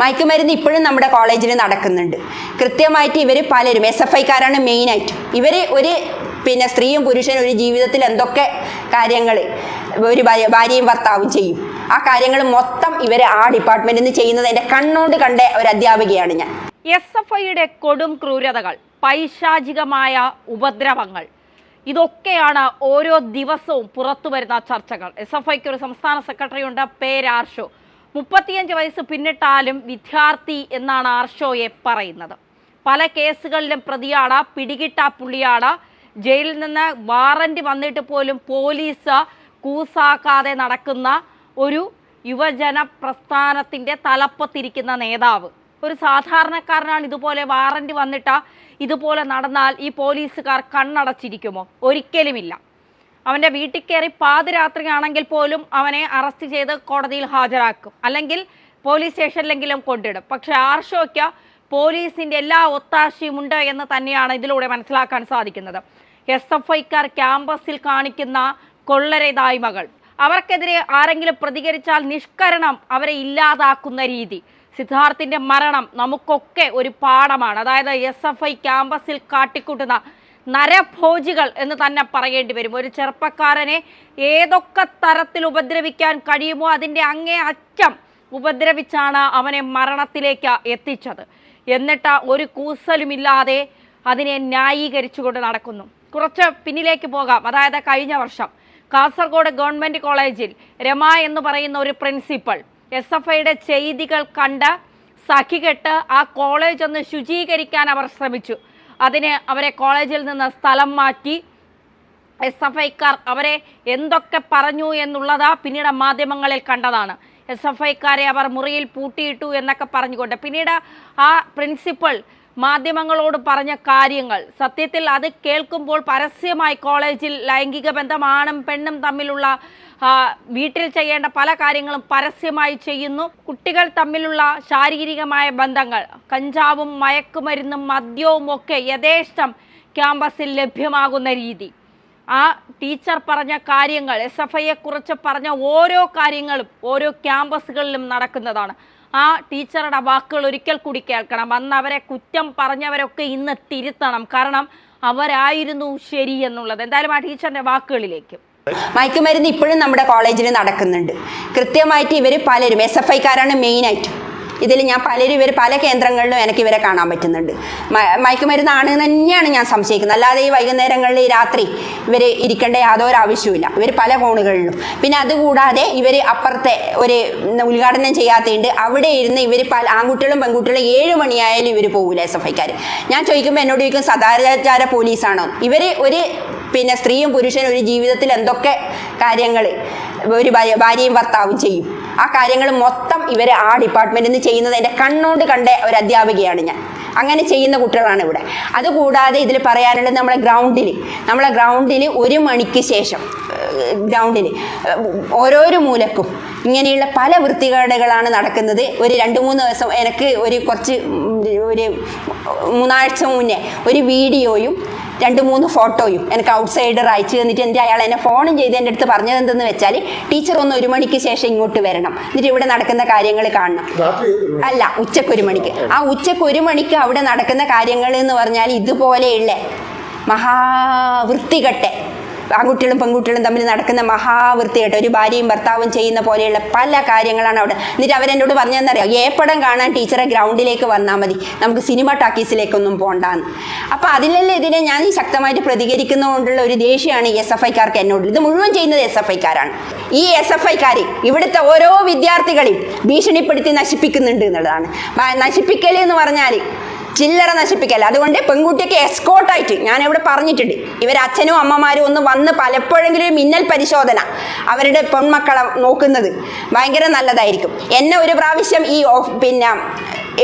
മയക്കുമരുന്ന് ഇപ്പോഴും നമ്മുടെ കോളേജിൽ നടക്കുന്നുണ്ട്. കൃത്യമായിട്ട് ഇവർ പലരും എസ് എഫ് ഐക്കാരാണ് മെയിനായിട്ട്. ഇവർ ഒരു പിന്നെ സ്ത്രീയും പുരുഷനും ഒരു ജീവിതത്തിൽ എന്തൊക്കെ കാര്യങ്ങൾ ഒരു ഭാര്യ- ഭാര്യയും ഭർത്താവും ചെയ്യും. ആ കാര്യങ്ങൾ മൊത്തം ഇവർ ആ ഡിപ്പാർട്ട്മെന്റിൽ നിന്ന് ചെയ്യുന്നത് എന്റെ കണ്ണോണ്ട് കണ്ട ഒരു അധ്യാപികയാണ് ഞാൻ. എസ് എഫ് ഐയുടെ കൊടും ക്രൂരതകൾ പൈശാചികമായ ഉപദ്രവങ്ങൾ ഇതൊക്കെയാണ് ഓരോ ദിവസവും പുറത്തു വരുന്ന ചർച്ചകൾ. എസ് എഫ് ഐക്ക് ഒരു സംസ്ഥാന സെക്രട്ടറി ഉണ്ട് പേര് ആർഷോ. മുപ്പത്തിയഞ്ച് വയസ്സ് പിന്നിട്ടാലും വിദ്യാർത്ഥി എന്നാണ് ആർഷോയെ പറയുന്നത്. പല കേസുകളിലും പ്രതിയാണ് പിടികിട്ട പുള്ളിയാണ് ജയിലിൽ നിന്ന് വാറന്റ് വന്നിട്ട് പോലും പോലീസ് കൂസാക്കാതെ നടക്കുന്ന ഒരു യുവജന പ്രസ്ഥാനത്തിന്റെ തലപ്പത്തിരിക്കുന്ന നേതാവ്. ഒരു സാധാരണക്കാരനാണ് ഇതുപോലെ വാറന്റ് വന്നിട്ട് ഇതുപോലെ നടന്നാൽ ഈ പോലീസുകാർ കണ്ണടച്ചിരിക്കുമോ? ഒരിക്കലുമില്ല. അവന്റെ വീട്ടിൽ കയറി പാതിരാത്രിയാണെങ്കിൽ പോലും അവനെ അറസ്റ്റ് ചെയ്ത് കോടതിയിൽ ഹാജരാക്കും. അല്ലെങ്കിൽ പോലീസ് സ്റ്റേഷനിലെങ്കിലും കൊണ്ടിടും. പക്ഷെ ആർഷോയ്ക്ക് പോലീസിന്റെ എല്ലാ ഒത്താശയും ഉണ്ട് എന്ന് തന്നെയാണ് ഇതിലൂടെ മനസ്സിലാക്കാൻ സാധിക്കുന്നത്. എസ് എഫ് ഐക്കാർ ക്യാമ്പസിൽ കാണിക്കുന്ന കൊള്ളരതായ്മകൾ അവർക്കെതിരെ ആരെങ്കിലും പ്രതികരിച്ചാൽ നിഷ്കരണം അവരെ ഇല്ലാതാക്കുന്ന രീതി. സിദ്ധാർത്ഥിന്റെ മരണം നമുക്കൊക്കെ ഒരു പാഠമാണ്. അതായത് എസ് എഫ് ഐ ക്യാമ്പസിൽ കാട്ടിക്കൂട്ടുന്ന നരഭോജികൾ എന്ന് തന്നെ പറയേണ്ടി വരും. ഒരു ചെറുപ്പക്കാരനെ ഏതൊക്കെ തരത്തിൽ ഉപദ്രവിക്കാൻ കഴിയുമോ അതിന്റെ അങ്ങേ അറ്റം ഉപദ്രവിച്ചാണ് അവനെ മരണത്തിലേക്ക് എത്തിച്ചത്. എന്നിട്ട് ഒരു കൂസലുമില്ലാതെ അതിനെ ന്യായീകരിച്ചുകൊണ്ട് നടക്കുന്നു. കുറച്ച് പിന്നിലേക്ക് പോകാം. അതായത് കഴിഞ്ഞ വർഷം കാസർഗോഡ് ഗവൺമെന്റ് കോളേജിൽ രമ എന്ന് പറയുന്ന ഒരു പ്രിൻസിപ്പൾ എസ് എഫ് ഐയുടെ ചെയ്തികൾ കണ്ട് സഖികെട്ട് ആ കോളേജ് ഒന്ന് ശുചീകരിക്കാൻ അവർ ശ്രമിച്ചു. അതിന് അവരെ കോളേജിൽ നിന്ന് സ്ഥലം മാറ്റി എസ് എഫ് ഐക്കാർ അവരെ എന്തൊക്കെ പറഞ്ഞു എന്നുള്ളത് പിന്നീട് മാധ്യമങ്ങളിൽ കണ്ടതാണ്. എസ് എഫ് ഐക്കാരെ അവർ മുറിയിൽ പൂട്ടിയിട്ടു എന്നൊക്കെ പറഞ്ഞുകൊണ്ട്. പിന്നീട് ആ പ്രിൻസിപ്പൽ മാധ്യമങ്ങളോട് പറഞ്ഞ കാര്യങ്ങൾ. സത്യത്തിൽ അത് കേൾക്കുമ്പോൾ പരസ്യമായി കോളേജിൽ ലൈംഗിക ബന്ധം ആണും പെണ്ണും തമ്മിലുള്ള വീട്ടിൽ ചെയ്യേണ്ട പല കാര്യങ്ങളും പരസ്യമായി ചെയ്യുന്നു. കുട്ടികൾ തമ്മിലുള്ള ശാരീരികമായ ബന്ധങ്ങൾ കഞ്ചാവും മയക്കുമരുന്നും മദ്യവും ഒക്കെ യഥേഷ്ടം ക്യാമ്പസിൽ ലഭ്യമാകുന്ന രീതി. ആ ടീച്ചർ പറഞ്ഞ കാര്യങ്ങൾ എസ് എഫ് ഐയെക്കുറിച്ച് പറഞ്ഞ ഓരോ കാര്യങ്ങളും ഓരോ ക്യാമ്പസുകളിലും നടക്കുന്നതാണ്. ആ ടീച്ചറുടെ വാക്കുകൾ ഒരിക്കൽ കൂടി കേൾക്കണം. അന്ന് അവരെ കുറ്റം പറഞ്ഞവരൊക്കെ ഇന്ന് തിരുത്തണം. കാരണം അവരായിരുന്നു ശരി എന്നുള്ളത്. എന്തായാലും ആ ടീച്ചറിന്റെ വാക്കുകളിലേക്ക്. മയക്കുമരുന്ന് ഇപ്പോഴും നമ്മുടെ കോളേജിൽ നടക്കുന്നുണ്ട്. കൃത്യമായിട്ട് ഇവർ പലരും എസ് എഫ് ഐക്കാരാണ് മെയിനായിട്ട് ഇതിൽ ഞാൻ പലരും ഇവർ പല കേന്ദ്രങ്ങളിലും എനിക്ക് ഇവരെ കാണാൻ പറ്റുന്നുണ്ട്. മയക്കുമരുന്നാണ് തന്നെയാണ് ഞാൻ സംശയിക്കുന്നത്. അല്ലാതെ ഈ വൈകുന്നേരങ്ങളിൽ രാത്രി ഇവർ ഇരിക്കേണ്ട യാതൊരു ആവശ്യവുമില്ല. ഇവർ പല കോണുകളിലും. പിന്നെ അതുകൂടാതെ ഇവർ അപ്പുറത്തെ ഒരു ഉദ്ഘാടനം ചെയ്യാത്തതുണ്ട് അവിടെ ഇരുന്ന് ഇവർ പല ആൺകുട്ടികളും പെൺകുട്ടികളും ഏഴ് മണിയായാലും ഇവർ പോകില്ല എസ് എഫ് ഐക്കാർ ഞാൻ ചോദിക്കുമ്പോൾ എന്നോട് ചോദിക്കും സദാചാര പോലീസാണോ? ഇവർ ഒരു പിന്നെ സ്ത്രീയും പുരുഷനും ഒരു ജീവിതത്തിൽ എന്തൊക്കെ കാര്യങ്ങൾ ഒരു ഭാര്യ- ഭാര്യയും ഭർത്താവും ചെയ്യും. ആ കാര്യങ്ങൾ മൊത്തം ഇവർ ആ ഡിപ്പാർട്ട്മെന്റിൽ നിന്ന് ചെയ്യുന്നത് എന്റെ കണ്ണോണ്ട് കണ്ട ഒരു അധ്യാപികയാണ് ഞാൻ. അങ്ങനെ ചെയ്യുന്ന കുട്ടികളാണ് ഇവിടെ. അതുകൂടാതെ ഇതിൽ പറയാനുള്ളത് നമ്മളെ ഗ്രൗണ്ടിൽ നമ്മളെ ഗ്രൗണ്ടിൽ ഒരു മണിക്ക് ശേഷം ഗ്രൗണ്ടിൽ ഓരോരോ മൂലക്കും ഇങ്ങനെയുള്ള പല വൃത്തികേടുകളാണ് നടക്കുന്നത്. ഒരു രണ്ട് മൂന്ന് ദിവസം എനിക്ക് ഒരു കുറച്ച് ഒരു മൂന്നാഴ്ച മുന്നേ ഒരു വീഡിയോയും രണ്ട് മൂന്ന് ഫോട്ടോയും എനിക്ക് ഔട്ട് സൈഡർ അയച്ചു തന്നിട്ട് എന്റെ അയാൾ എന്നെ ഫോണും ചെയ്ത് എന്റെ അടുത്ത് പറഞ്ഞത് എന്തെന്ന് വെച്ചാൽ ടീച്ചർ ഒന്ന് ഒരു മണിക്ക് ശേഷം ഇങ്ങോട്ട് വരണം എന്നിട്ട് ഇവിടെ നടക്കുന്ന കാര്യങ്ങൾ കാണണം. അല്ല ഉച്ചയ്ക്ക് ഒരു മണിക്ക് ആ ഉച്ചയ്ക്ക് ഒരു മണിക്ക് അവിടെ നടക്കുന്ന കാര്യങ്ങൾ എന്ന് പറഞ്ഞാൽ ഇതുപോലെയുള്ള മഹാവൃത്തികെട്ടെ ആൺകുട്ടികളും പെൺകുട്ടികളും തമ്മിൽ നടക്കുന്ന മഹാവൃത്തിയായിട്ട് ഒരു ഭാര്യയും ഭർത്താവും ചെയ്യുന്ന പോലെയുള്ള പല കാര്യങ്ങളാണ് അവിടെ. എന്നിട്ട് അവരെന്നോട് പറഞ്ഞതെന്നറിയാം? ഏപ്പടം കാണാൻ ടീച്ചറെ ഗ്രൗണ്ടിലേക്ക് വന്നാൽ മതി. നമുക്ക് സിനിമ ടാക്കീസിലേക്കൊന്നും പോകണ്ടാന്ന് അപ്പോൾ അതിലല്ലേ ഇതിനെ ഞാൻ ശക്തമായിട്ട് പ്രതികരിക്കുന്നതുകൊണ്ടുള്ള ഒരു ദേഷ്യമാണ് എസ് എഫ് ഐക്കാർക്ക് എന്നോട്. ഇത് മുഴുവൻ ചെയ്യുന്നത് എസ് എഫ് ഐക്കാരാണ്. ഈ എസ് എഫ് ഐക്കാർ ഇവിടുത്തെ ഓരോ വിദ്യാർത്ഥികളെയും ഭീഷണിപ്പെടുത്തി നശിപ്പിക്കുന്നുണ്ട് എന്നുള്ളതാണ്. നശിപ്പിക്കൽ എന്ന് പറഞ്ഞാൽ ചില്ലറ നശിപ്പിക്കല്ല. അതുകൊണ്ട് പെൺകുട്ടിക്ക് എസ്കോട്ടായിട്ട് ഞാൻ ഇവിടെ പറഞ്ഞിട്ടുണ്ട്. ഇവർ അച്ഛനും അമ്മമാരും ഒന്ന് വന്ന് പലപ്പോഴെങ്കിലും ഒരു മിന്നൽ പരിശോധന അവരുടെ പെൺമക്കളെ നോക്കുന്നത് ഭയങ്കര നല്ലതായിരിക്കും. എന്നെ ഒരു പ്രാവശ്യം ഈ പിന്നെ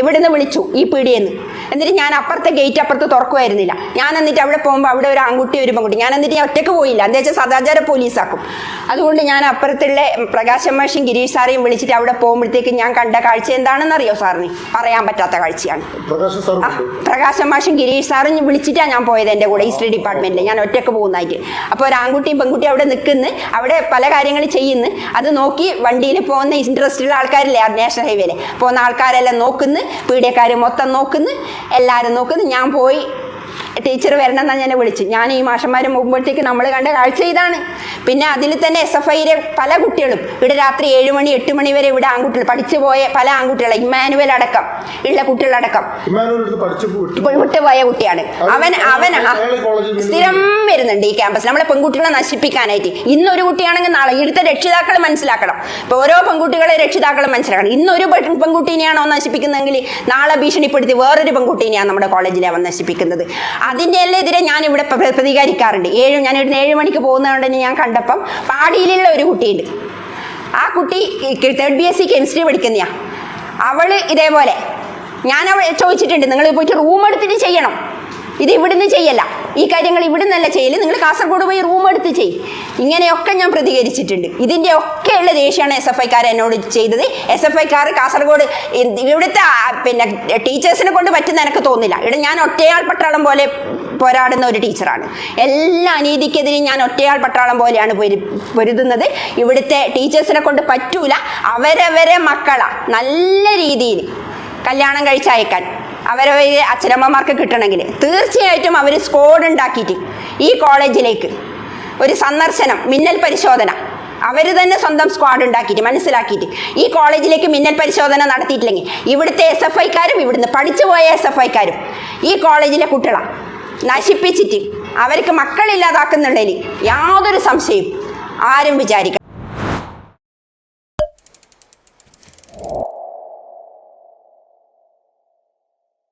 ഇവിടുന്ന് വിളിച്ചു ഈ പീടിയെന്ന് എന്നിട്ട് ഞാൻ അപ്പുറത്തെ ഗേറ്റ് അപ്പുറത്ത് തുറക്കുമായിരുന്നില്ല ഞാൻ എന്നിട്ട് അവിടെ പോകുമ്പോൾ അവിടെ ഒരു ആൺകുട്ടി ഒരു പെൺകുട്ടി. ഞാൻ എന്നിട്ട് ഞാൻ ഒറ്റയ്ക്ക് പോയില്ല. എന്താ വെച്ചാൽ സദാചാര പോലീസാക്കും. അതുകൊണ്ട് ഞാൻ അപ്പുറത്തുള്ള പ്രകാശം മാഷും ഗിരീഷ് സാറേയും വിളിച്ചിട്ട് അവിടെ പോകുമ്പോഴത്തേക്ക് ഞാൻ കണ്ട കാഴ്ച എന്താണെന്ന് അറിയോ സാറിന്? പറയാൻ പറ്റാത്ത കാഴ്ചയാണ്. പ്രകാശ് മാഷും ഗിരീഷ് സാറും വിളിച്ചിട്ടാണ് ഞാൻ പോയത് എന്റെ കൂടെ ഹിസ്റ്ററി ഡിപ്പാർട്ട്മെന്റിൽ ഞാൻ ഒറ്റയ്ക്ക് പോകുന്നതായിട്ട്. അപ്പോൾ ഒരു ആൺകുട്ടിയും പെൺകുട്ടിയും അവിടെ നിൽക്കുന്ന. അവിടെ പല കാര്യങ്ങൾ ചെയ്യുന്ന. അത് നോക്കി വണ്ടിയിൽ പോകുന്ന ഇൻട്രസ്റ്റ് ഉള്ള ആൾക്കാരില്ലേ നാഷണൽ ഹൈവേയിൽ പോകുന്ന ആൾക്കാരെല്ലാം നോക്കുന്നു. പീഡിയക്കാർ മൊത്തം നോക്കുന്നു. എല്ലാവരും നോക്കുന്നു ഞാൻ പോയി ടീച്ചർ വരണം എന്നാണ് ഞാൻ വിളിച്ചു. ഞാൻ ഈ മാഷന്മാർ മുമ്പോഴത്തേക്ക് നമ്മൾ കണ്ട കാഴ്ച ഇതാണ്. പിന്നെ അതിൽ തന്നെ എസ് എഫ് ഐയിലെ പല കുട്ടികളും. ഇവിടെ രാത്രി ഏഴ് മണി എട്ട് മണി വരെ ഇവിടെ ആൺകുട്ടികൾ പഠിച്ചു പോയ പല ആൺകുട്ടികളെ. ഇമ്മാനുവൽ അടക്കം ഉള്ള കുട്ടികളടക്കം വിട്ടുപോയ കുട്ടിയാണ്. അവൻ അവൻ സ്ഥിരം വരുന്നുണ്ട് ഈ ക്യാമ്പസ് നമ്മളെ പെൺകുട്ടികളെ നശിപ്പിക്കാനായിട്ട്. ഇന്നൊരു കുട്ടിയാണെങ്കിൽ നാളെ ഇവിടുത്തെ രക്ഷിതാക്കൾ മനസ്സിലാക്കണം. ഇപ്പോൾ ഓരോ പെൺകുട്ടികളെ രക്ഷിതാക്കൾ മനസ്സിലാക്കണം. ഇന്നൊരു പെൺ- പെൺകുട്ടീനെയാണോ നശിപ്പിക്കുന്നതെങ്കിൽ നാളെ ഭീഷണിപ്പെടുത്തി വേറൊരു പെൺകുട്ടീനെയാണ് നമ്മുടെ കോളേജിലെ അവൻ നശിപ്പിക്കുന്നത്. അതിന്റെ എല്ലാം എതിരെ ഞാൻ ഇവിടെ പ്ര- പ്രതികരിക്കാറുണ്ട്. ഏഴ് ഞാൻ ഇവിടുന്ന് ഏഴ് മണിക്ക് പോകുന്നതുകൊണ്ട് തന്നെ ഞാൻ കണ്ടപ്പം പാടിയിലുള്ള ഒരു കുട്ടിയുണ്ട്. ആ കുട്ടി third B S C chemistry പഠിക്കുന്നയാ. അവൾ ഇതേപോലെ. ഞാൻ അവൾ ചോദിച്ചിട്ടുണ്ട് നിങ്ങൾ പോയിട്ട് റൂം എടുത്തിട്ട് ചെയ്യണം. ഇത് ഇവിടുന്ന് ചെയ്യല്ല. ഈ കാര്യങ്ങൾ ഇവിടുന്നല്ല ചെയ്യൽ. നിങ്ങൾ കാസർഗോഡ് പോയി റൂം എടുത്ത് ചെയ്യും. ഇങ്ങനെയൊക്കെ ഞാൻ പ്രതികരിച്ചിട്ടുണ്ട്. ഇതിന്റെ ഒക്കെയുള്ള ദേഷ്യമാണ് എസ് എഫ് ഐക്കാർ എന്നോട് ചെയ്തത്. എസ് എഫ് ഐക്കാർ കാസർഗോഡ് ഇവിടുത്തെ പിന്നെ ടീച്ചേഴ്സിനെ കൊണ്ട് പറ്റുന്ന എനിക്ക് തോന്നില്ല. ഇവിടെ ഞാൻ ഒറ്റയാൾ പട്ടാളം പോലെ പോരാടുന്ന ഒരു ടീച്ചറാണ്. എല്ലാ അനീതിക്കെതിരെ ഞാൻ ഒറ്റയാൾ പട്ടാളം പോലെയാണ് പൊരു പൊരുതുന്നത്. ഇവിടുത്തെ ടീച്ചേഴ്സിനെ കൊണ്ട് പറ്റൂല. അവരവരെ മക്കളാ. നല്ല രീതിയിൽ കല്യാണം കഴിച്ചയക്കാൻ. അവരവരെ അച്ഛനമ്മമാർക്ക് കിട്ടണമെങ്കിൽ. തീർച്ചയായിട്ടും അവർ സ്കോഡ് ഉണ്ടാക്കിയിട്ട് ഈ കോളേജിലേക്ക് ഒരു സന്ദർശനം മിന്നൽ പരിശോധന. അവർ തന്നെ സ്വന്തം സ്ക്വാഡ് ഉണ്ടാക്കിയിട്ട് മനസ്സിലാക്കിയിട്ട് ഈ കോളേജിലേക്ക് മിന്നൽ പരിശോധന നടത്തിയിട്ടില്ലെങ്കിൽ ഇവിടുത്തെ എസ് എഫ് ഐക്കാരും ഇവിടുന്ന് പഠിച്ചു പോയ എസ് എഫ് ഐക്കാരും ഈ കോളേജിലെ കുട്ടികളെ. നശിപ്പിച്ചിട്ട് അവർക്ക് മക്കളില്ലാതാക്കുന്നുള്ളതിൽ യാതൊരു സംശയവും ആരും വിചാരിക്കും